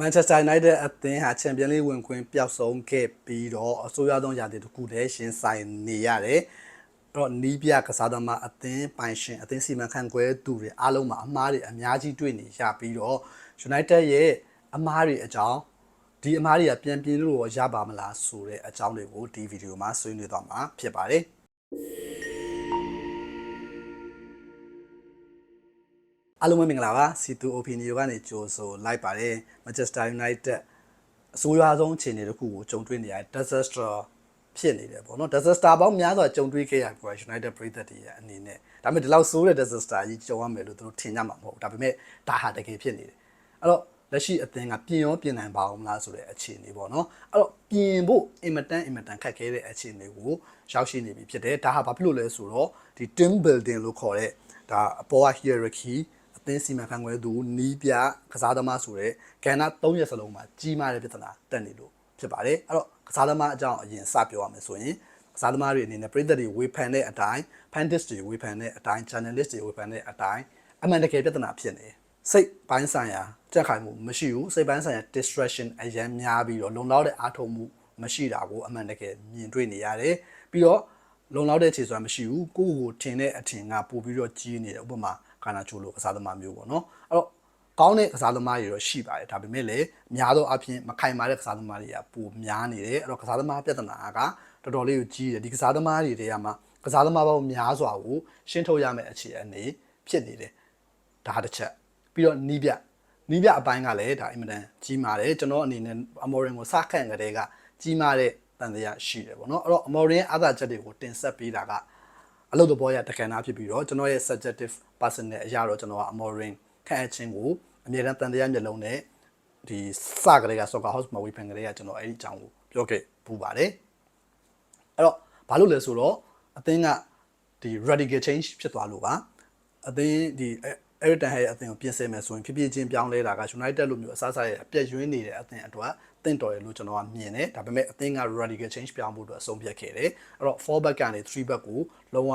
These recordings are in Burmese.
Manchester United အသင်းဟာချန်ပီယံလိဝင်ခွင့်ပျောက်ဆုံးခဲ့ပြီးတော့အဆိုးရွားဆုံးရာသီတစ်ခုတည်းရှင်ဆိုင်နေရတယ်။အဲ့တော့နီးပြကစားသမားအသင်းပိုင်ရှင်အသင်းစီမံခန့်ခွဲသူတွေအားလုံးမှာအမားတွေအများကြီးတွေ့နေရပြီးတော့ United ရဲ့အမားတွေအကြောင်းဒီအမားတွေကပြန်ပြင်းလို့ရပါမလားဆိုတဲ့အကြောင်းတွေကိုဒီဗီဒီယိုမှာဆွေးနွေးသွားမှာဖြစ်ပါတယ်။ အားလုံးပဲမင်္ဂလာပါစီတူ opinion ကနေကြိုဆိုလိုက်ပါတယ် Manchester United အဆိုးရွားဆုံးအခြေအနေတစ်ခုကိုကြုံတွေ့နေရတဲ့ disaster ဖြစ်နေတယ်ပေါ့နော် disaster ပေါင်းများစွာကြုံတွေ့ခဲ့ရပြီး United ပြည်သက်တွေရဲ့အနေနဲ့ဒါပေမဲ့ဒီလောက်ဆိုးတဲ့ disaster ကြီးကြုံရမယ်လို့သူတို့ထင်ကြမှာမဟုတ်ဘူးဒါပေမဲ့ဒါဟာတကယ်ဖြစ်နေတယ်အဲ့တော့လက်ရှိအသင်းကပြင်ရောပြင်နိုင်ပါအောင်မလားဆိုတဲ့အခြေအနေပေါ့နော်အဲ့တော့ပြင်ဖို့အင်မတန်အင်မတန်ခက်ခဲတဲ့အခြေအနေကိုရောက်ရှိနေပြီဖြစ်တယ်ဒါဟာဘာဖြစ်လို့လဲဆိုတော့ဒီ team building လို့ခေါ်တဲ့ဒါအပေါ်က hierarchy အ သင်းစီမံခန့်ခွဲသူနီးပြကစားသမားဆိုတဲ့ကဏ္ဍ၃ရက်စလုံးမှာကြီးမားတဲ့ပြဿနာတက်နေလို့ဖြစ်ပါတယ်အဲ့တော့ကစားသမားအကြောင်းအရင်စပြောရမယ်ဆိုရင်ကစားသမားတွေအနေနဲ့ပြည်သက်တွေဝေဖန်တဲ့အတိုင်း fantasy တွေဝေဖန်တဲ့အတိုင်း journalist တွေဝေဖန်တဲ့အတိုင်းအမှန်တကယ်ပြဿနာဖြစ်နေစိတ်ပိုင်းဆိုင်ရာကြက်ခိုင်မှုမရှိဘူးစိတ်ပိုင်းဆိုင်ရာ distraction အရင်များပြီးတော့လုံလောက်တဲ့အားထုတ်မှုမရှိတာကိုအမှန်တကယ်မြင်တွေ့နေရတယ်ပြီးတော့လုံလောက်တဲ့ခြေစွမ်းမရှိဘူးကိုယ့်ကိုယ်ထင်တဲ့အထင်ကပို့ပြီးတော့ကြီးနေတယ်ဥပမာ ကာနာချိုလိုကစားသမားမျိုးပေါ့နော်အဲ့တော့ကောင်းတဲ့ကစားသမားတွေတော့ရှိပါတယ်ဒါပေမဲ့လည်းများသောအားဖြင့်မခိုင်မာတဲ့ကစားသမားတွေကပိုများနေတယ်အဲ့တော့ကစားသမားပြဿနာကတော်တော်လေးကိုကြီးတယ်ဒီကစားသမားတွေတွေကမှကစားသမားပေါင်းများစွာကိုရှင်းထုတ်ရမယ့်အခြေအနေဖြစ်နေတယ်ဒါတစ်ချက်ပြီးတော့နီးပြနီးပြအပိုင်းကလည်းဒါအင်မတန်ကြီးမာတယ်ကျွန်တော်အနေနဲ့အမော်ရင်ကိုစခန့်ကလေးကကြီးမာတဲ့တန်တရားရှိတယ်ပေါ့နော်အဲ့တော့အမော်ရင်အားသာချက်တွေကိုတင်ဆက်ပေးတာက အလုပ်သဘောရတက္ကနာဖြစ်ပြီးတော့ကျွန်တော်ရဲ့ subjective personal အရာတော့ကျွန်တော်ကအမော်ရင်ခန့်အပ်ခြင်းကိုအမြဲတမ်းတန်တရားမျက်လုံးနဲ့ဒီစကလေးက soccer house မှာဝေဖန်ကလေးကကျွန်တော်အဲ့ဒီအကြောင်းကိုပြောခဲ့ပူပါတယ်အဲ့တော့ဘာလို့လဲဆိုတော့အသင်းကဒီ radical change ဖြစ်သွားလို့ပါအသင်းဒီအဲ့ဒီတန်ဟဲ့အသင်းကိုပြင်ဆင်မယ်ဆိုရင်ဖြစ်ဖြစ်ချင်းပြောင်းလဲတာက United လိုမျိုးအစားအစာရဲ့အပြည့်ရွေးနေတဲ့အသင်းအတွက် တင့်တော်တယ်လို့ကျွန်တော်ကမြင်တယ်ဒါပေမဲ့အသင်းက radical change ပြောင်းဖို့အတွက်အဆုံးဖြတ်ခဲ့တယ်အဲ့တော့4 back ကနေ3 back ကိုလုံးဝ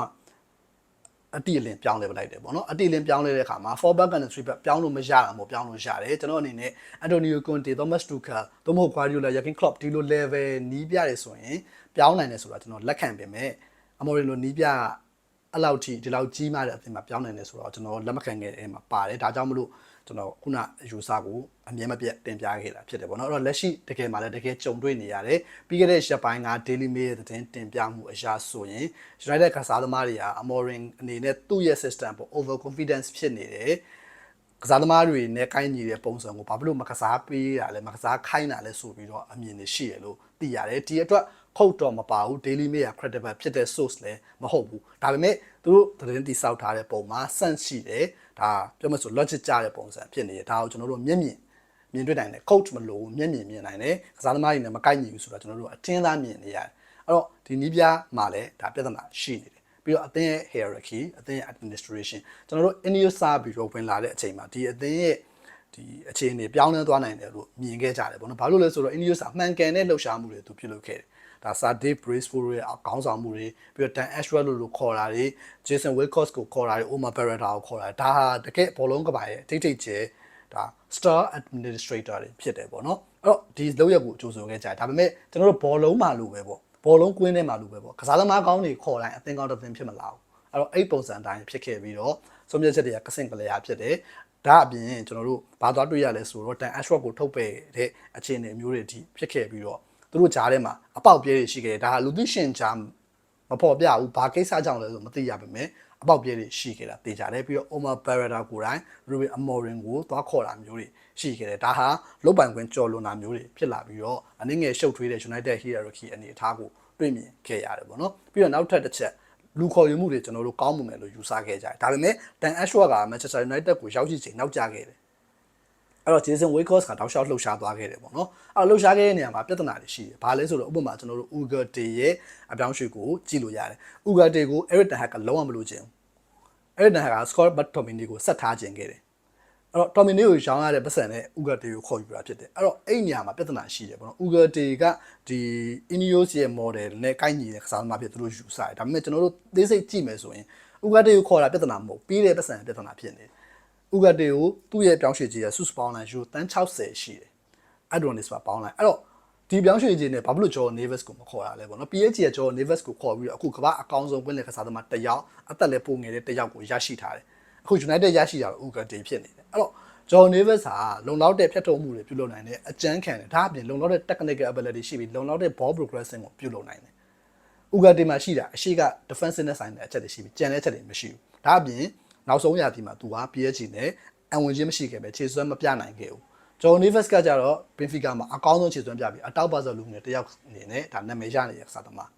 အတိအလင်းပြောင်းလဲပလိုက်တယ်ပေါ့နော်အတိအလင်းပြောင်းလဲတဲ့အခါမှာ4 back ကနေ3 back ပြောင်းလို့မရတာမို့ပြောင်းလို့ရတယ်ကျွန်တော်အနေနဲ့ Antonio Conte Thomas Tuchel သို့မဟုတ် Guardiola Jurgen Klopp ဒီလို level နီးပြတယ်ဆိုရင်ပြောင်းနိုင်တယ်ဆိုတာကျွန်တော်လက်ခံပေမဲ့ Amorim နီးပြအဲ့လောက်ထိဒီလောက်ကြီးမားတဲ့အသင်းမှာပြောင်းနိုင်တယ်ဆိုတော့ကျွန်တော်လက်မခံခဲ့တဲ့မှာပါတယ်ဒါကြောင့်မလို့ ကျွန်တော်ခုနယူဆကိုအမြဲမပြတ်တင်ပြခဲ့တာဖြစ်တယ်ပေါ့နော်အဲ့တော့လက်ရှိတကယ်မှလည်းတကယ်ကြုံတွေ့နေရတယ်ပြီးခဲ့တဲ့ရက်ပိုင်းက Daily Mail ရဲ့သတင်းတင်ပြမှုအရာဆိုရင် United ကစားသမားတွေက Amorim အနေနဲ့သူ့ရဲ့ system ပေါ် over confidence ဖြစ်နေတယ်ကစားသမားတွေနဲ့ကိုင်းညီတဲ့ပုံစံကိုဘာဖြစ်လို့မကစားပေးတာလဲမကစားခိုင်းတာလဲဆိုပြီးတော့အမြင်တွေရှိရလို့သိရတယ်ဒီအတွက်ခုတ်တော့မပါဘူး daily mail က credible ဖြစ်တဲ့ source လည်းမဟုတ်ဘူးဒါပေမဲ့ သူတို့သတင်းတိစောက်ထားတဲ့ပုံမှာ sense ရှိတယ်ဒါပြောမှဆို logic ကြတဲ့ပုံစံဖြစ်နေတယ်ဒါကိုကျွန်တော်တို့မျက်မြင်မြင်တွေ့နိုင်တယ် coach မလို့မျက်မြင်မြင်နိုင်တယ်ကစားသမားတွေနဲ့မကိုက်ညီဘူးဆိုတော့ကျွန်တော်တို့အထင်းသားမြင်နေရတယ်အဲ့တော့ဒီနီးပြားမှာလည်းဒါပြဿနာရှိနေတယ်ပြီးတော့အသင်းရဲ့ hierarchy အသင်းရဲ့ administration ကျွန်တော်တို့ India စာပြီးတော့ဝင်လာတဲ့အချိန်မှာဒီအသင်းရဲ့ဒီအခြေအနေပြောင်းလဲသွားနိုင်တယ်လို့မြင်ခဲ့ကြတယ်ပေါ့နော်ဘာလို့လဲဆိုတော့ India စာမှန်ကန်တဲ့လှုပ်ရှားမှုတွေသူပြုလုပ်ခဲ့တယ် ဒါစာ Dave Bracewell ရဲ့ခေါင်းဆောင်မှုတွေပြီးတော့ Dan Ashworth လို့လို့ခေါ်တာတွေ Jason Wilcox ကိုခေါ်တာတွေ Omar Beretta ကိုခေါ်တာဒါဟာတကယ်ဘောလုံးကပါရဲ့တိတ်တိတ်ကျဲဒါ star administrator တွေဖြစ်တယ်ပေါ့နော်အဲ့တော့ဒီလောက်ရက်ကိုကြိုးဆိုခဲ့ကြတယ်ဒါပေမဲ့ကျွန်တော်တို့ဘောလုံးမှာလို့ပဲပေါ့ဘောလုံးကွင်းထဲမှာလို့ပဲပေါ့ကစားသမားကောင်းတွေခေါ်တိုင်းအသင်းကောင်းတစ်သင်းဖြစ်မလာဘူးအဲ့တော့အဲ့ပုံစံအတိုင်းဖြစ်ခဲ့ပြီးတော့ဆုံးဖြတ်ချက်တွေကကစင်ကလျာဖြစ်တယ်ဒါအပြင်ကျွန်တော်တို့ဘာသွားတွေ့ရလဲဆိုတော့ Dan Ashworth ကိုထုတ်ပယ်တဲ့အခြေအနေမျိုးတွေအထိဖြစ်ခဲ့ပြီးတော့ သူတို့ကြားထဲမှာအပေါက်ပြဲတွေရှိခဲ့တယ်ဒါဟာလူသိရှင်ကြားမဖော်ပြဘူးဘာကိစ္စကြောင့်လဲဆိုမသိရပါမယ်အပေါက်ပြဲတွေရှိခဲ့တာသိကြတယ်ပြီးတော့ Omar Barrera ကိုယ်တိုင် Ruben Amorim ကိုသွားခေါ်တာမျိုးတွေရှိခဲ့တယ်ဒါဟာလုတ်ပိုင်ခွင့်ကြော်လွန်တာမျိုးတွေဖြစ်လာပြီးတော့အနည်းငယ်ရှုပ်ထွေးတဲ့ United hierarchy အနေအထားကိုတွေ့မြင်ခဲ့ရတယ်ပေါ့နော်ပြီးတော့နောက်ထပ်တစ်ချက်လူခေါ်ယူမှုတွေကျွန်တော်တို့ကောင်းမှုမယ်လို့ယူဆခဲ့ကြတယ်ဒါပေမဲ့ Dan Ashworth က Manchester United ကိုရောက်ရှိချိန်နောက်ကျခဲ့တယ် အဲ့တော့ Jason Wilcox ကတောက်လျှောက်လှုပ်ရှားသွားခဲ့တယ်ပေါ့နော်အဲ့တော့လှုပ်ရှားခဲ့တဲ့နေရာမှာပြဿနာတွေရှိတယ်ဘာလဲဆိုတော့ဥပမာကျွန်တော်တို့ Uga Day ရဲ့အပြောင်းရွှေ့ကိုကြည့်လို့ရတယ် Uga Day ကို Eric Ten Hag ကလုံးဝမလို့ခြင်း Eric Ten Hag က Scott McTominay ကိုဆက်ထားခြင်းခဲ့တယ်အဲ့တော့ Tominay ကိုရောင်းရတဲ့ပတ်စံနဲ့ Uga Day ကိုခေါ်ယူတာဖြစ်တယ်အဲ့တော့အဲ့ဒီနေရာမှာပြဿနာရှိတယ်ပေါ့နော် Uga Day ကဒီ Ineos ရဲ့ model နဲ့ကိုက်ညီတဲ့ကစားသမားဖြစ်သူတို့ယူဆတယ်ဒါပေမဲ့ကျွန်တော်တို့သိစိတ်ကြည့်မယ်ဆိုရင် Uga Day ကိုခေါ်တာပြဿနာမဟုတ်ပြီးတဲ့ပတ်စံပြဿနာဖြစ်နေတယ် ဥဂတ်တေကိုသူ့ရဲ့ပြောင်းရွှေ့ကြီးရစုစုပေါင်းလိုက်ယူတန်း60ရှိတယ် Adonis ပါပေါင်းလိုက်အဲ့တော့ဒီပြောင်းရွှေ့ခြင်းနဲ့ဘာဖြစ်လို့ Joe Neves ကိုမခေါ်ရလဲပေါ့နော် PSG က Joe Neves ကိုခေါ်ပြီးတော့အခုကမ္ဘာအကောင်းဆုံးကွင်းလယ်ကစားသမားတစ်ယောက်အသက်လည်းပိုငယ်တဲ့တစ်ယောက်ကိုရရှိထားတယ်အခု United ရရှိတာတော့ Ugarte ဖြစ်နေတယ်အဲ့တော့ Joe Neves ဟာလုံလောက်တဲ့ဖြတ်ထုံးမှုတွေပြုလုပ်နိုင်တယ်အကြမ်းခံတယ်ဒါအပြင်လုံလောက်တဲ့ technical ability ရှိပြီးလုံလောက်တဲ့ ball progressing ကိုပြုလုပ်နိုင်တယ်ဥဂတီမှာရှိတာအရှိက defensive နဲ့ဆိုင်တဲ့အချက်တွေရှိပြီကြံတဲ့အချက်တွေမရှိဘူးဒါအပြင် နောက်ဆုံးရာသီမှာသူက PSG နဲ့အဝင်ချင်းမရှိခဲ့ပဲခြေစွမ်းမပြနိုင်ခဲ့ဘူးဂျော်နီဗက်စ်ကကြတော့ Benfica မှာအကောင်းဆုံးခြေစွမ်းပြပြီးအတောက်ပါဆိုလူငယ်တစ်ယောက်အနေနဲ့ဒါနာမည်ရနေတဲ့စားသမား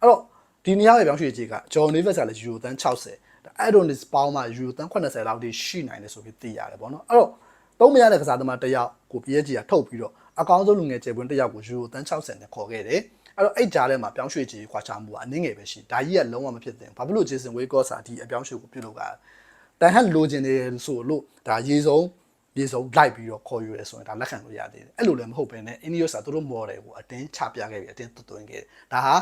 အဲ့တော့ဒီနေရာရဲ့ပြောင်းရွှေ့ကြီးကဂျော်နီဗက်စ်ကလည်းယူရိုတန်း60ဒါအဒိုနစ်ပေါင်းမှာယူရိုတန်း80လောက်ထိရှိနိုင်တယ်ဆိုပြီးသိရတယ်ပေါ့နော်အဲ့တော့သုံးမရတဲ့ကစားသမားတစ်ယောက်ကို PSG ကထုတ်ပြီးတော့အကောင်းဆုံးလူငယ်ကျေပွန်းတစ်ယောက်ကိုယူရိုတန်း60နဲ့ခေါ်ခဲ့တယ်အဲ့တော့အဲ့ကြားထဲမှာပြောင်းရွှေ့ကြီးခွာချမှုကအနည်းငယ်ပဲရှိဒါကြီးကလုံးဝမဖြစ်သင့်ဘာဖြစ်လို့ဂျေဆန်ဝေးကော့စာဒီအပြောင်းရွှေ့ကိုပြုလုပ် တာတန်ဟန်လိုချင်တယ်ဆိုလို့ဒါရေဆုံးရေဆုံးလိုက်ပြီးတော့ခေါ်ယူရဲဆိုရင်ဒါလက်ခံလို့ရသေးတယ်အဲ့လိုလည်းမဟုတ်ဘဲနဲ့အင်ဒီယိုစာသူတို့ model ကိုအတင်းချပြခဲ့ပြီးအတင်းသွတ်သွင်းခဲ့တယ်ဒါဟာ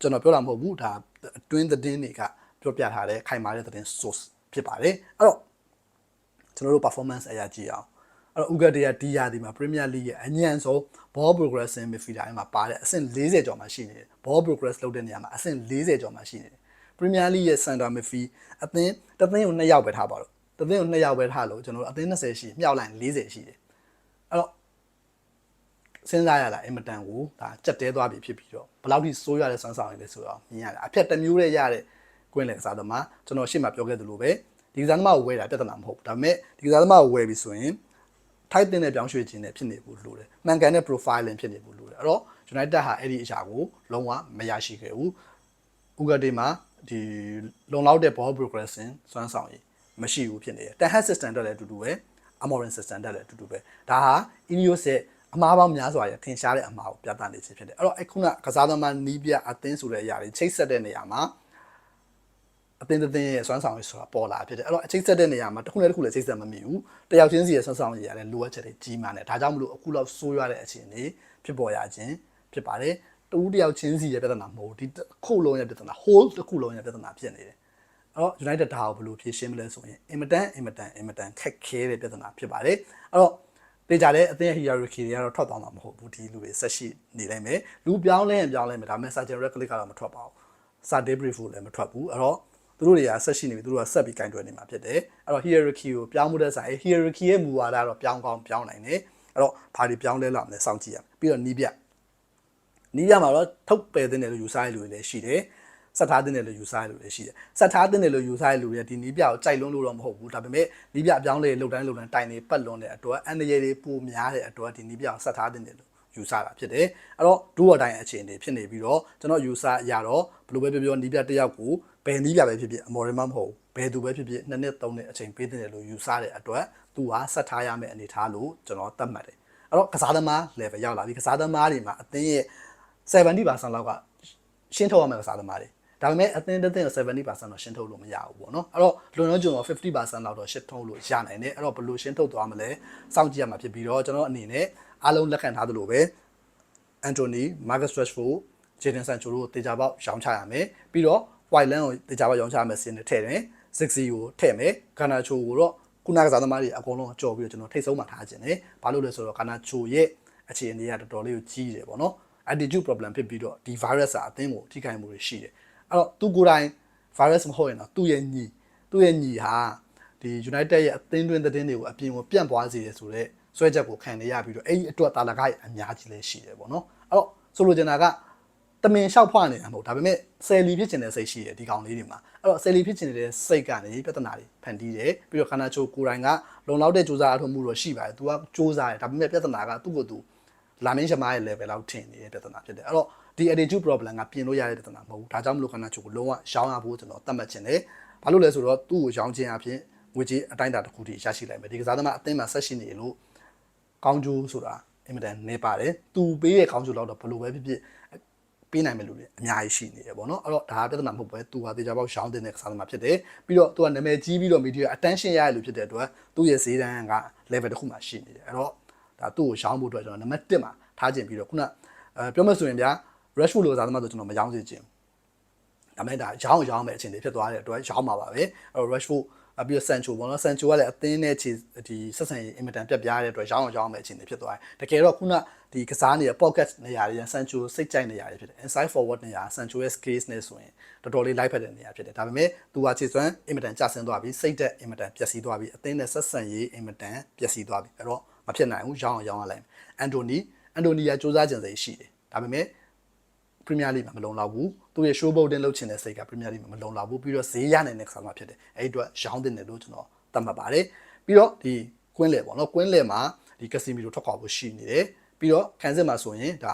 ကျွန်တော်ပြောတာမဟုတ်ဘူးဒါအတွင်းသတင်းတွေကပြောပြထားတဲ့ခိုင်မာတဲ့သတင်း source ဖြစ်ပါတယ်အဲ့တော့ကျွန်တော်တို့ performance အရာကြည့်အောင်အဲ့တော့ဥဂဒေယာဒီယာဒီမှာ Premier League ရဲ့အညံ့ဆုံး ball progressing midfielder မှာပါတဲ့အဆင့်40ကျော်မှာရှိနေတယ် ball progress လုပ်တဲ့နေရာမှာအဆင့်40ကျော်မှာရှိနေတယ် Premier League ရဲ့ center midfield အသင်းတသင်းကို2ယောက်ပဲထားပါတော့တသင်းကို2ယောက်ပဲထားလို့ကျွန်တော်တို့အသင်း20ရှိမြောက်လိုက်40ရှိတယ်အဲ့တော့စဉ်းစားရတာအင်မတန်ကိုဒါကြက်တဲသွားပြီဖြစ်ပြီးတော့ဘယ်လောက်ထိစိုးရတဲ့စွမ်းဆောင်ရည်လဲဆိုတော့မြင်ရတယ်အဖြတ်တစ်မျိုးနဲ့ရတဲ့ကွင်းလေကစားသမားကျွန်တော်ရှေ့မှာပြောခဲ့သလိုပဲဒီကစားသမားကိုဝယ်တာပြဿနာမဟုတ်ဘူးဒါပေမဲ့ဒီကစားသမားကိုဝယ်ပြီဆိုရင်ထိုက်တင်တဲ့ပြောင်းရွှေ့ခြင်းနဲ့ဖြစ်နေဖို့လိုတယ်။မှန်ကန်တဲ့ profiling ဖြစ်နေဖို့လိုတယ်။အဲ့တော့ United ဟာအဲ့ဒီအရာကိုလုံးဝမရရှိခဲ့ဘူး။ Ugarte မှာ ဒီလုံလောက်တဲ့ ball progressing စွမ်းဆောင်ရည်မရှိဘူးဖြစ်နေတယ်။ Ten Hag system တက်လည်းအတူတူပဲ။ Amorim system တက်လည်းအတူတူပဲ။ဒါဟာ Ineos ရဲ့အမားပေါင်းများစွာရဲ့ထင်ရှားတဲ့အမှားကိုပြသနေခြင်းဖြစ်တယ်။အဲ့တော့အခုနကစားသမားနီးပြအသင်းဆိုတဲ့အရာတွေချိတ်ဆက်တဲ့နေရာမှာအသင်းတစ်သင်းရဲ့စွမ်းဆောင်ရည်ဆိုတာပေါ်လာဖြစ်တယ်အဲ့တော့အချိတ်ဆက်တဲ့နေရာမှာတစ်ခုနဲ့တစ်ခုလည်းချိတ်ဆက်မမိဘူးတယောက်ချင်းစီရဲ့စွမ်းဆောင်ရည်ရတယ်လိုအပ်ချက်တွေကြီးမားတယ်ဒါကြောင့်မလို့အခုလောက်ဆိုးရွားတဲ့အခြေအနေဖြစ်ပေါ်ရခြင်းဖြစ်ပါတယ် တူတယောက်ချင်းစီရဲ့ပြဿနာမဟုတ်ဒီတစ်ခုလုံးရဲ့ပြဿနာ whole တစ်ခုလုံးရဲ့ပြဿနာဖြစ်နေတယ်အဲ့တော့ United ဒါကိုဘယ်လိုဖြေရှင်းမလဲဆိုရင်အင်မတန်အင်မတန်အင်မတန်ခက်ခဲတဲ့ပြဿနာဖြစ်ပါတယ်အဲ့တော့တေချာလဲအသင်း hierarchy တွေကတော့ထွက်သွားမှာမဟုတ်ဘူးဒီလူတွေဆက်ရှိနေနိုင်မယ်လူပြောင်းလဲရင်ပြောင်းလဲမယ်ဒါပေမဲ့ surgeon red click ကတော့မထွက်ပါဘူးစာ debrief လည်းမထွက်ဘူးအဲ့တော့သူတို့တွေကဆက်ရှိနေပြီသူတို့ကဆက်ပြီးကင်တွယ်နေမှာဖြစ်တယ်အဲ့တော့ hierarchy ကိုပြောင်းမှုတဲ့ဆိုင် hierarchy ရဲ့မူဝါဒကတော့ပြောင်းကောင်းပြောင်းနိုင်တယ်အဲ့တော့ဘာတွေပြောင်းလဲလာမလဲစောင့်ကြည့်ရမယ်ပြီးတော့နီးပြ နီးပြမှာတော့ထုတ်ပယ်တဲ့နယ်လို့ယူဆရတဲ့လူတွေလည်းရှိတယ်စက်ထားတဲ့နယ်လို့ယူဆရတဲ့လူတွေလည်းရှိတယ်စက်ထားတဲ့နယ်လို့ယူဆရတဲ့လူတွေကဒီနီးပြကိုကြိုက်လွန်းလို့တော့မဟုတ်ဘူးဒါပေမဲ့နီးပြအပြောင်းလဲလှုပ်တိုင်းလှုပ်တိုင်းတိုင်နေပတ်လွန်တဲ့အတွက်အန်ရည်တွေပိုများတဲ့အတွက်ဒီနီးပြကိုစက်ထားတဲ့နယ်လို့ယူဆတာဖြစ်တယ်အဲ့တော့ဒူဝတိုင်းအခြေအနေဖြစ်နေပြီးတော့ကျွန်တော်ယူဆရတော့ဘယ်လိုပဲပြောပြောနီးပြတစ်ယောက်ကိုဘယ်နီးပြပဲဖြစ်ဖြစ်အမော်ရမမဟုတ်ဘယ်သူပဲဖြစ်ဖြစ်နှစ်နှစ်သုံးနှစ်အချိန်ပေးတဲ့လို့ယူဆတဲ့အတွက်သူဟာဆက်ထားရမယ့်အနေထားလို့ကျွန်တော်သတ်မှတ်တယ်အဲ့တော့ကစားသမား level ရောက်လာပြီကစားသမားတွေမှာအသင်းရဲ့ 70%လောက်ကရှင်းထုတ်ရမယ့်ကစားသမားတွေဒါပေမဲ့အသင်းတစ်သင်းကို70%တော့ရှင်းထုတ်လို့မရဘူးပေါ့နော်အဲ့တော့လွန်လုံးကျွန်တော်50%လောက်တော့ရှင်းထုတ်လို့ရနိုင်တယ်အဲ့တော့ဘယ်လိုရှင်းထုတ်သွားမလဲစောင့်ကြည့်ရမှာဖြစ်ပြီးတော့ကျွန်တော်အနေနဲ့အားလုံးလက်ခံထားသလိုပဲအန်တိုနီမာကတ်စရက်ဖို့ဂျေဒန်ဆန်ချိုတို့တေချာပေါက်ရောင်းချရမယ်ပြီးတော့ white land ကိုတေချာပေါက်ရောင်းချရမယ်စင်းနဲ့ထည့်တယ်60ကိုထည့်မယ်ဂါနာချိုကိုတော့ခုနကစားသမားတွေအကုန်လုံးကြော်ပြီးတော့ကျွန်တော်ထိတ်ဆုံးမှထားခြင်းတယ်ဘာလို့လဲဆိုတော့ဂါနာချိုရဲ့အခြေအနေကတော်တော်လေးကိုကြီးတယ်ပေါ့နော် attitude problem ဖြစ်ပြီးတော့ဒီ virus ကအသင်းကိုထိခိုက်မှုတွေရှိတယ်အဲ့တော့သူကိုယ်တိုင် virus မဟုတ်ရင်တော့သူ့ရဲ့ညီသူ့ရဲ့ညီဟာဒီ United ရဲ့အသင်းတွင်းသတင်းတွေကိုအပြင်ကိုပြန့်ပွားစေတယ်ဆိုတော့ဆွဲချက်ကိုခံနေရပြီးတော့အဲ့ဒီအတွက်တာလကရအများကြီးလည်းရှိတယ်ပေါ့နော်အဲ့တော့ဆိုလိုချင်တာကတမင်လျှောက်ဖွနေတာမဟုတ်ဒါပေမဲ့ဆယ်လီဖြစ်ချင်တဲ့စိတ်ရှိတယ်ဒီကောင်လေးတွေမှာအဲ့တော့ဆယ်လီဖြစ်ချင်တဲ့စိတ်ကနေပြဿနာတွေဖန်တီးတယ်ပြီးတော့ခန္ဓာချိုကိုယ်တိုင်ကလုံလောက်တဲ့စူးစမ်းအထောက်မှုတော့ရှိပါတယ်သူကစူးစမ်းတယ်ဒါပေမဲ့ပြဿနာကသူ့ကိုယ်သူ လာမင်းရှမားရဲ့ level လောက်ထင်နေတဲ့ပြဿနာဖြစ်တယ်အဲ့တော့ဒီ attitude problem ကပြင်လို့ရတဲ့ပြဿနာမဟုတ်ဘူးဒါကြောင့်မလို့ခန္ဓာချိုကိုလုံးဝရှောင်းရဖို့ကျွန်တော်သတ်မှတ်ခြင်းတယ်ဘာလို့လဲဆိုတော့သူ့ကိုရောင်းခြင်းအပြင်ငွေကြေးအတိုင်းအတာတစ်ခုထိရရှိလိုက်မယ်ဒီကစားသမားအသင်းမှာဆက်ရှိနေလို့ကောင်းကျိုးဆိုတာအင်မတန်နေပါတယ်သူပေးတဲ့ကောင်းကျိုးတော့ဘယ်လိုပဲဖြစ်ဖြစ်ပေးနိုင်မယ်လို့လည်းအများကြီးရှိနေတယ်ပေါ့နော်အဲ့တော့ဒါကပြဿနာမဟုတ်ပဲသူဟာတေချာပေါက်ရှောင်းတဲ့ကစားသမားဖြစ်တယ်ပြီးတော့သူကနာမည်ကြီးပြီးတော့ media attention ရရလို့ဖြစ်တဲ့အတွက်သူ့ရဲ့ဈေးတန်းက level တစ်ခုမှရှိနေတယ်အဲ့တော့ ဒါသူ့ကိုရှောင်းဖို့အတွက်ကျွန်တော်နံပါတ်1မှာထားခြင်းပြီးတော့ခုနအဲပြောမှဆိုရင်ဗျာ Rashford လိုကစားသမားဆိုကျွန်တော်မရောင်းစေချင်ဘူးဒါမဲ့ဒါရောင်းရောင်းမဲ့အချိန်တွေဖြစ်သွားတဲ့အတွက်ရောင်းမှာပါပဲအဲ့တော့ Rashford အပြီးတော့ဆန်ချိုပေါ့နော်ဆန်ချိုကလည်းအသင်းနဲ့ခြေဒီဆက်ဆံရေးအင်မတန်ပြတ်ပြားတဲ့အတွက်ရောင်းအောင်ရောင်းမယ်အခြေအနေဖြစ်သွားတယ်တကယ်တော့ခုနဒီကစားနေတဲ့ pocket နေရာတွေဆန်ချိုစိတ်ကြိုက်နေရာတွေဖြစ်တယ် inside forward နေရာဆန်ချိုရဲ့ case နဲ့ဆိုရင်တော်တော်လေးလိုက်ဖက်တဲ့နေရာဖြစ်တယ်ဒါပေမဲ့သူကခြေစွမ်းအင်မတန်ကျဆင်းသွားပြီစိတ်သက်အင်မတန်ပျက်စီးသွားပြီအသင်းနဲ့ဆက်ဆံရေးအင်မတန်ပျက်စီးသွားပြီအဲ့တော့ မဖြစ်နိုင်ဘူးရောင်းအောင်ရောင်းရလိုက်အန်တိုနီအန်တိုနီကစူးစမ်းကြံစိတ်ရှိတယ်ဒါပေမဲ့ Premier League မှာမလုံလောက်ဘူးသူရဲ့ show boating လုပ်ချင်တဲ့စိတ်က Premier League မှာမလုံလောက်ဘူးပြီးတော့ဈေးရနိုင်တဲ့ကစားသမားဖြစ်တယ်အဲ့ဒီအတွက်ရောင်းတင်တယ်လို့ကျွန်တော်သတ်မှတ်ပါတယ်ပြီးတော့ဒီကွင်းလေပေါ့နော်ကွင်းလေမှာဒီ Casemiro ထွက်ခွာဖို့ရှိနေတယ်ပြီးတော့ခံစစ်မှာဆိုရင်ဒါ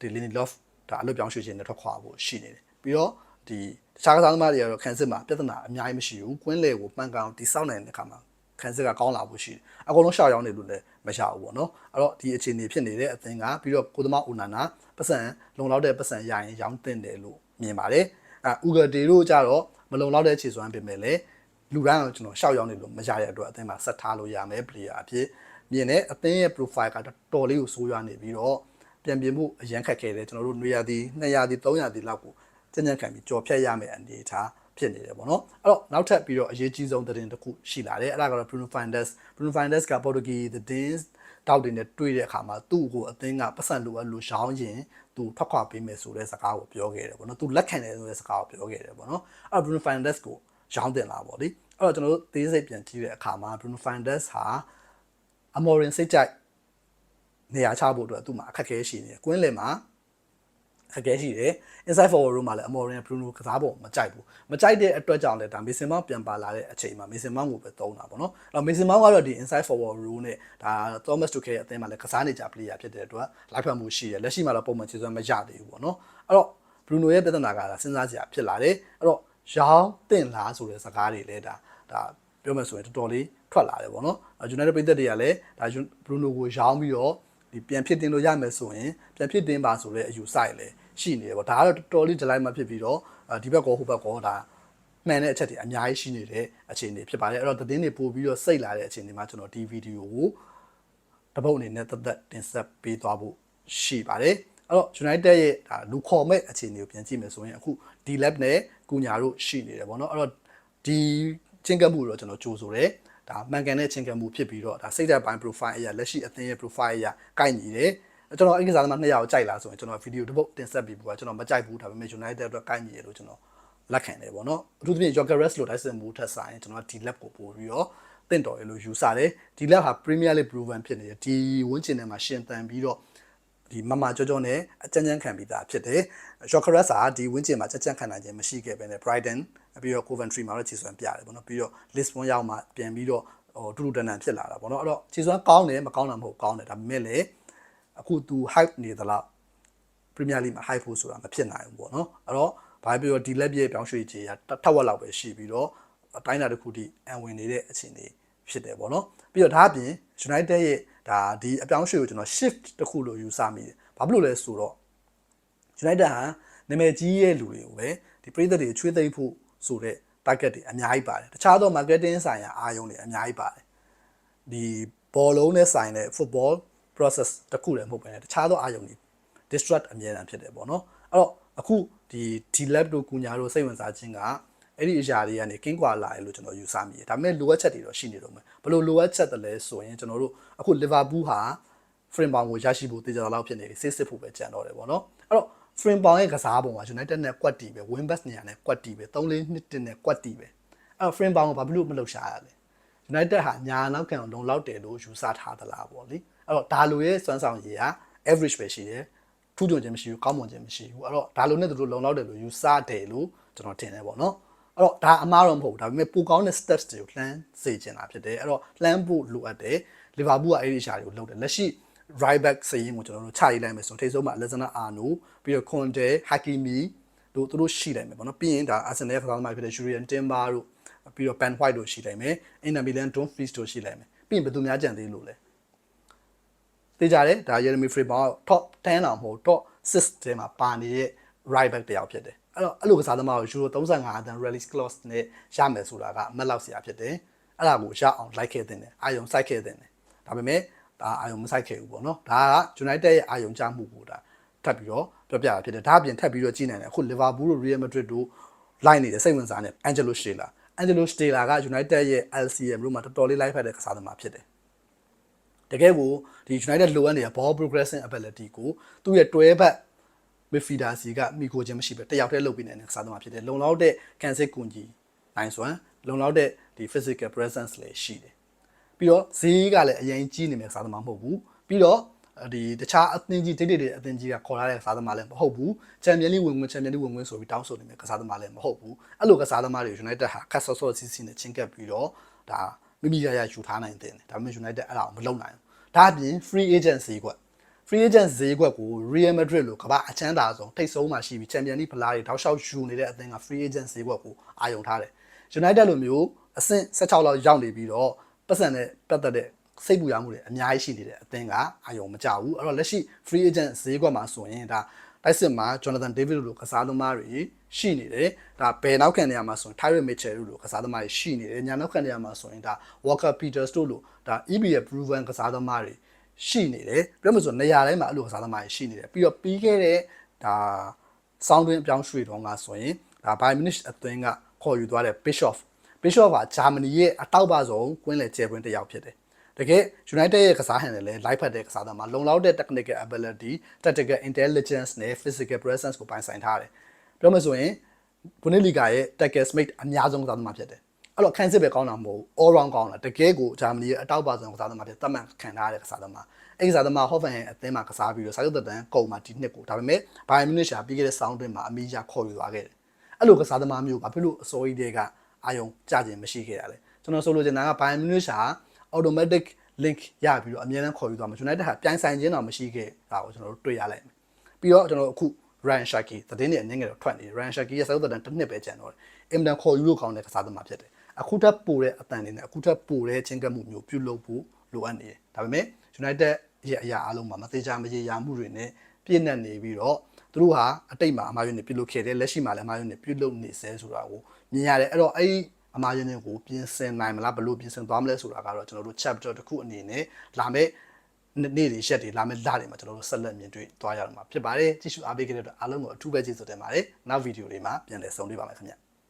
ဒီ Lindelof ဒါအလုပ်ပြောင်းရွှေ့ခြင်းနဲ့ထွက်ခွာဖို့ရှိနေတယ်ပြီးတော့ဒီတခြားကစားသမားတွေကတော့ခံစစ်မှာပြဿနာအများကြီးမရှိဘူးကွင်းလေကိုပန်းကောင်တိစောက်နိုင်တဲ့အခါမှာခံစစ်ကကောင်းလာဖို့ရှိတယ်အကုန်လုံးရှောက်ရောင်းနေလို့လည်း မရဘူးပေါ့နော်အဲ့တော့ဒီအခြေအနေဖြစ်နေတဲ့အသင်းကပြီးတော့ကိုသမားဦးနာနာပတ်စံလုံလောက်တဲ့ပတ်စံရရင်ရောင်းတင်တယ်လို့မြင်ပါတယ်အဲဥဂတေတို့ကြတော့မလုံလောက်တဲ့ခြေစွမ်းပြင်မဲ့လေလူတိုင်းကကျွန်တော်ရှောက်ရောင်းနေလို့မရတဲ့အတွက်အသင်းမှာဆက်ထားလို့ရမယ် player အဖြစ်မြင်တဲ့အသင်းရဲ့ profile ကတော်လေးကိုဆိုးရွားနေပြီးတော့ပြန်ပြင်မှုအရန်ခက်ခဲတယ်ကျွန်တော်တို့နေရာဒီ2ရာဒီ3ရာဒီလောက်ကိုကျဉ်းကျဉ်းခံပြီးကြော်ဖြတ်ရမယ်အနေထား ဖြစ်နေတယ်ပေါ့နော်အဲ့တော့နောက်ထပ်ပြီးတော့အရေးကြီးဆုံးသတင်းတစ်ခုရှိလာတယ်အဲ့ဒါကတော့ Bruno Fernandes Bruno Fernandes က Portuguese the Dins တောက်တင်နဲ့တွေ့တဲ့အခါမှာသူ့ကိုအသင်းကပတ်စံလိုအပ်လို့ရောင်းရင်သူထွက်ခွာပေးမယ်ဆိုတဲ့စကားကိုပြောခဲ့တယ်ပေါ့နော်သူလက်ခံတယ်ဆိုတဲ့စကားကိုပြောခဲ့တယ်ပေါ့နော်အဲ့တော့ Bruno Fernandes ကိုရောင်းတင်လာပေါ့လေအဲ့တော့ကျွန်တော်တို့သေးစိတ်ပြန်ကြည့်တဲ့အခါမှာ Bruno Fernandes ဟာ Amorin စိတ်ကြိုက်နေရာချဖို့အတွက်သူ့မှာအခက်အခဲရှိနေတယ်ကွင်းလယ်မှာ အခက်အခဲရှိတယ် inside forward room မှာလည်း Amorin Bruno ကစားပုံမကြိုက်ဘူးမကြိုက်တဲ့အတွက်ကြောင့်လည်းဒါ Mason Mount ပြန်ပါလာတဲ့အချိန်မှာ Mason Mount ကိုပဲသုံးတာပေါ့နော်အဲ့တော့ Mason Mount ကတော့ဒီ inside forward room နဲ့ဒါ Thomas Tuchel ရဲ့အသင်းမှာလည်းကစားနေကြ player ဖြစ်တဲ့အတွက်လိုက်ဖက်မှုရှိတယ်လက်ရှိမှာတော့ပုံမှန်ခြေစွမ်းမရသေးဘူးပေါ့နော်အဲ့တော့ Bruno ရဲ့ပြဿနာကဒါစဉ်းစားစရာဖြစ်လာတယ်အဲ့တော့ရောင်းတင်လားဆိုတဲ့စကားတွေလည်းဒါဒါပြောမှဆိုရင်တော်တော်လေးထွက်လာတယ်ပေါ့နော် United ပြည်သက်တွေကလည်းဒါ Bruno ကိုရောင်းပြီးတော့ ဒီပြန်ဖြစ်တင်လို့ရမယ်ဆိုရင်ပြန်ဖြစ်တင်ပါဆိုတဲ့အယူဆိုင်လေရှိနေတယ်ပေါ့ဒါကတော့တော်တော်လေးဒလိုက်မှဖြစ်ပြီးတော့ဒီဘက်ကောဟိုဘက်ကောဒါမှန်တဲ့အချက်တွေအများကြီးရှိနေတဲ့အခြေအနေဖြစ်ပါတယ်အဲ့တော့သတင်းတွေပို့ပြီးတော့စိတ်လာတဲ့အခြေအနေမှာကျွန်တော်ဒီဗီဒီယိုကိုတပုတ်အနေနဲ့သက်သက်တင်ဆက်ပေးသွားဖို့ရှိပါတယ်အဲ့တော့ United ရဲ့ဒါလူခေါ်မဲ့အခြေအနေကိုပြန်ကြည့်မယ်ဆိုရင်အခု D-Lab နဲ့ကုညာတို့ရှိနေတယ်ပေါ့နော်အဲ့တော့ဒီချင်းကပ်မှုတော့ကျွန်တော်ကြိုးဆိုတယ် ဒါမှန်ကန်တဲ့ချင်းကပ်မှုဖြစ်ပြီးတော့ဒါစိတ်သက်ပိုင်း profile အရာလက်ရှိအသင်းရဲ့ profile အရာကိုက်ညီတယ်ကျွန်တော်အင်္ဂစားသမားနှစ်ယောက်ကြိုက်လားဆိုရင်ကျွန်တော်ဗီဒီယိုတစ်ပုတ်တင်ဆက်ပြီးပေါ့ကျွန်တော်မကြိုက်ဘူးဒါပေမဲ့ United အတွက်ကိုက်ညီရလို့ကျွန်တော်လက်ခံတယ်ပေါ့နော်အထူးသဖြင့် Jokeres လို့ Dyson မိုးထက်ဆိုင်ကျွန်တော်ဒီ lab ကိုပို့ပြီးတော့တင့်တော်ရလို့ယူဆတယ်ဒီ lab ဟာ Premier League proven ဖြစ်နေတယ်ဒီဝန်းကျင်ထဲမှာရှင်သန်ပြီးတော့ဒီမမကြောကြောနဲ့အကြမ်းကြမ်းခံပြီးသားဖြစ်တယ် Jokeres ဟာဒီဝန်းကျင်မှာကြမ်းကြမ်းခံနိုင်ခြင်းမရှိခဲ့ဘဲနဲ့ Brighton ပြီးတော့ Coventry မှာတော့ခြေစွမ်းပြတယ်ပေါ့နော်ပြီးတော့ Lisbon ရောက်မှပြန်ပြီးတော့ဟိုတူတူတန်တန်ဖြစ်လာတာပေါ့နော်အဲ့တော့ခြေစွမ်းကောင်းတယ်မကောင်းတာမဟုတ်ကောင်းတယ်ဒါပေမဲ့လည်းအခု तू hype နေသလား Premier League မှာ high ဖို့ဆိုတာမဖြစ်နိုင်ဘူးပေါ့နော်အဲ့တော့ဘာပြောဒီလက်ပြည့်ပြောင်းရွှေ့ခြင်းရထက်ဝက်လောက်ပဲရှိပြီးတော့အတိုင်းအတာတစ်ခုထိအံဝင်နေတဲ့အခြေအနေဖြစ်တယ်ပေါ့နော်ပြီးတော့ဒါအပြင် United ရဲ့ဒါဒီအပြောင်းရွှေ့ကိုကျွန်တော် shift တစ်ခုလို့ယူဆမိတယ်ဘာဖြစ်လို့လဲဆိုတော့ United ဟာနာမည်ကြီးရဲ့လူတွေကိုပဲဒီပြည်သက်တွေချွေးသိမ့်ဖို့ ဆိုတဲ့ target တွေအများကြီးပါတယ်တခြားသော marketing ဆိုင်ရာအားယုံတွေအများကြီးပါတယ်ဒီဘောလုံးနဲ့ဆိုင်တဲ့ football process တစ်ခုလည်းမဟုတ်ပဲねတခြားသောအားယုံတွေ distract အမြဲတမ်းဖြစ်တယ်ပေါ့နော်အဲ့တော့အခုဒီ D-Lab တို့ကုညာတို့စိတ်ဝင်စားခြင်းကအဲ့ဒီအရာတွေကနေကင်းကွာလာတယ်လို့ကျွန်တော်ယူဆမိတယ်ဒါပေမဲ့လိုအပ်ချက်တွေတော့ရှိနေတော့မယ်ဘယ်လိုလိုအပ်ချက်တလဲဆိုရင်ကျွန်တော်တို့အခု Liverpool ဟာ frame bound ကိုရရှိဖို့တည်ကြတာလောက်ဖြစ်နေပြီစစ်စစ်ဖို့ပဲကြံတော့တယ်ပေါ့နော်အဲ့တော့ frame bound ရဲ့ကစားပုံက United နဲ့ကွက်တီပဲ win best နေရာနဲ့ကွက်တီပဲ3လေးနှစ်တင်နဲ့ကွက်တီပဲအဲ့တော့ frame bound ကိုဘာဖြစ်လို့မလုပ်ရှာရလဲ United ဟာညာနောက်ခံလုံလောက်တယ်လို့ယူဆထားသလားပေါ့လေအဲ့တော့ဒါလိုရဲ့စွမ်းဆောင်ရည်က average ပဲရှိတယ်ထူးချွန်ခြင်းမရှိဘူးကောင်းမွန်ခြင်းမရှိဘူးအဲ့တော့ဒါလိုနဲ့သူတို့လုံလောက်တယ်လို့ယူဆတယ်လို့ကျွန်တော်ထင်တယ်ပေါ့နော်အဲ့တော့ဒါအမားတော့မဟုတ်ဘူးဒါပေမဲ့ပိုကောင်းတဲ့ steps တွေကိုလှမ်းစေချင်တာဖြစ်တယ်အဲ့တော့လှမ်းဖို့လိုအပ်တယ်လီဗာပူးကအဲ့ဒီရှာတွေကိုလုပ်တယ်လက်ရှိ right back စရင်ကိုကျွန်တော်တို့ချရေးလိုက်မယ်ဆိုရင်ထိပ်ဆုံးမှာ Alexander Arnold ပြီးတော့ Conte Hakimi တို့သူတို့ရှိလိုက်မယ်ပေါ့နော်ပြီးရင်ဒါ Arsenal ရဲ့ကစားသမားဖြစ်တဲ့ Julian Timber တို့ပြီးတော့ Ben White တို့ရှိလိုက်မယ် Inter Milan Dumfries တို့ရှိလိုက်မယ်ပြီးရင်ဘယ်သူများကြံသေးလို့လဲသိကြတယ်ဒါ Jeremy Frimpong က top 10တောင်မဟုတ် top 6ထဲမှာပါနေတဲ့ right back တယောက်ဖြစ်တယ်အဲ့တော့အဲ့လိုကစားသမားကို Euro 35တန် release clause နဲ့ရမယ်ဆိုတာကမက်လောက်စရာဖြစ်တယ်အဲ့ဒါကိုရအောင်လိုက်ခဲ့တဲ့တယ်အာယုံစိုက်ခဲ့တဲ့တယ်ဒါပေမဲ့ ဒါအာယုံမစိုက်ခဲ့ဘူးပေါ့နော်ဒါက United ရဲ့အာယုံချမှုကိုဒါထပ်ပြီးတော့ပြောပြတာဖြစ်တယ်ဒါအပြင်ထပ်ပြီးတော့ကြည့်နိုင်တယ်အခု Liverpool တို့ Real Madrid တို့လိုက်နေတဲ့စိတ်ဝင်စားနေ Angelo Shearer အန်ဂျလိုစတေလာက United ရဲ့ LCM လို့မှတော်တော်လေး live ဖက်တဲ့ကစားသမားဖြစ်တယ်တကယ်ကိုဒီ United လိုအပ်နေတဲ့ ball progressing ability ကိုသူ့ရဲ့တွဲဘက် midfielder စီကမိကိုချင်းမရှိပဲတယောက်တည်းလုပ်ပြီးနေတဲ့ကစားသမားဖြစ်တယ်လုံလောက်တဲ့ can set ကွန်ကြီးနိုင်စွမ်းလုံလောက်တဲ့ဒီ physical presence လည်းရှိတယ် ပြီးတော့ဈေးကလည်းအရင်ကြီးနေမယ့်ကစားသမားမဟုတ်ဘူးပြီးတော့ဒီတခြားအသင်းကြီးတိတ်တိတ်တွေအသင်းကြီးကခေါ်လာတဲ့ကစားသမားလည်းမဟုတ်ဘူးချန်ပီယံလိဝင်ဝင်ချန်ပီယံလိဝင်ဝင်ဆိုပြီးတောင်းဆိုနေမယ့်ကစားသမားလည်းမဟုတ်ဘူးအဲ့လိုကစားသမားတွေ United ဟာခက်ဆော့ဆော့စီစီနဲ့ချင်းကပ်ပြီးတော့ဒါမိမိရရယူထားနိုင်တယ်ဒါပေမဲ့ United အဲ့ဒါကိုမလုပ်နိုင်ဘူးဒါအပြင် free agency ကွ free agent ဈေးကွက်ကို Real Madrid လို့ကမ္ဘာအချမ်းသာဆုံးထိတ်ဆုံးမှာရှိပြီး Champions League ဖလားတွေတောက်လျှောက်ယူနေတဲ့အသင်းက free agent ဈေးကွက်ကိုအာရုံထားတယ် United လိုမျိုးအဆင့်16လောက်ရောက်နေပြီးတော့ ပတ်စံနဲ့ပတ်သက်တဲ့စိတ်ပူရမှုတွေအများကြီးရှိနေတဲ့အသင်းကအာရုံမကျဘူးအဲ့တော့လက်ရှိ free agent ဈေးကွက်မှာဆိုရင်ဒါတိုက်စစ်မှာ Jonathan David လိုကစားသမားတွေရှိနေတယ်ဒါဘယ်နောက်ခံနေရာမှာဆိုရင် Tyrone Mitchell တို့လိုကစားသမားတွေရှိနေတယ်ညာနောက်ခံနေရာမှာဆိုရင်ဒါ Walker Peters တို့လိုဒါ EBA proven ကစားသမားတွေရှိနေတယ်ပြောမှဆိုနေရာတိုင်းမှာအဲ့လိုကစားသမားတွေရှိနေတယ်ပြီးတော့ပြီးခဲ့တဲ့ဒါစောင်းတွင်းအပြောင်းရွှေ့တော့ကဆိုရင်ဒါ Bayern Munich အသင်းကခေါ်ယူသွားတဲ့ Bischoff Bischoff ကဂျာမနီရဲ့အတောက်ပါဆုံးကွင်းလယ်ကျဲပွင့်တစ်ယောက်ဖြစ်တယ်တကယ် United ရဲ့ကစားဟန်တယ်လည်း live ဖတ်တဲ့ကစားသမားလုံလောက်တဲ့ technical ability tactical intelligence နဲ့ physical presence ကိုပိုင်ဆိုင်ထားတယ်ပြောမှဆိုရင် Bundesliga ရဲ့ tackle mate အများဆုံးကစားသမားဖြစ်တယ်အဲ့တော့ခန်းစစ်ပဲကောင်းတာမဟုတ်ဘူး all round ကောင်းတာတကယ်ကိုဂျာမနီရဲ့အတောက်ပါဆုံးကစားသမားဖြစ်သတ်မှတ်ခံထားရတဲ့ကစားသမားအဲ့ဒီကစားသမား Hoffenheim အသင်းမှာကစားပြီးတော့စာချုပ်သက်တမ်းကုန်မှာဒီနှစ်ကိုဒါပေမဲ့ Bayern Munich ရှာပြီးခဲ့တဲ့ sound တွင်မှာအမီးရခေါ်ယူသွားခဲ့တယ်အဲ့လိုကစားသမားမျိုးဘာဖြစ်လို့အစိုးရတွေက အာယုံကြခြင်းမရှိခဲ့ရလဲကျွန်တော်ဆိုလိုချင်တာက Bayern Munich ရှာ automatic link ရပြီးတော့အမြဲတမ်းခေါ်ယူသွားမှာ United ဟာပြိုင်ဆိုင်ခြင်းတော့မရှိခဲ့တာကိုကျွန်တော်တို့တွေ့ရလိုက်မယ်ပြီးတော့ကျွန်တော်အခု Ryan Shaki သတင်းတွေအနည်းငယ်တော့ထွက်နေတယ် Ryan Shaki ရဲ့စာချုပ်သက်တမ်းတစ်နှစ်ပဲကျန်တော့တယ်အင်မတန်ခေါ်ယူလို့ကောင်းတဲ့ကစားသမားဖြစ်တယ်အခုထပ်ပိုတဲ့အတန်တွေနဲ့အခုထပ်ပိုတဲ့ချင်းကပ်မှုမျိုးပြုလုပ်ဖို့လိုအပ်နေတယ်ဒါပေမဲ့ United ရဲ့အရာအလုံးမှာမသေးချာမရေရာမှုတွေနဲ့ပြည့်နှက်နေပြီးတော့သူတို့ဟာအတိတ်မှာအမှားယွင်းနေပြုလုပ်ခဲ့တယ်လက်ရှိမှာလည်းအမှားယွင်းနေပြုလုပ်နေဆဲဆိုတာကို မြင်ရတယ်အဲ့တော့အဲ့ဒီအမှားယွင်းတွေကိုပြင်ဆင်နိုင်မလားဘယ်လိုပြင်ဆင်သွားမလဲဆိုတာကတော့ကျွန်တော်တို့ chapter တစ်ခုအနေနဲ့လာမယ့်နေ့တွေရက်တွေလာမယ့်လတွေမှာကျွန်တော်တို့ဆက်လက်မြင်တွေ့သွားရအောင်မှာဖြစ်ပါတယ်ကြည့်ရှုအားပေးခဲ့တဲ့အတွက်အားလုံးကိုအထူးပဲကျေးဇူးတင်ပါတယ်နောက်ဗီဒီယိုလေးမှာပြန်လည်ဆုံတွေ့ပါမယ်ခင်ဗျ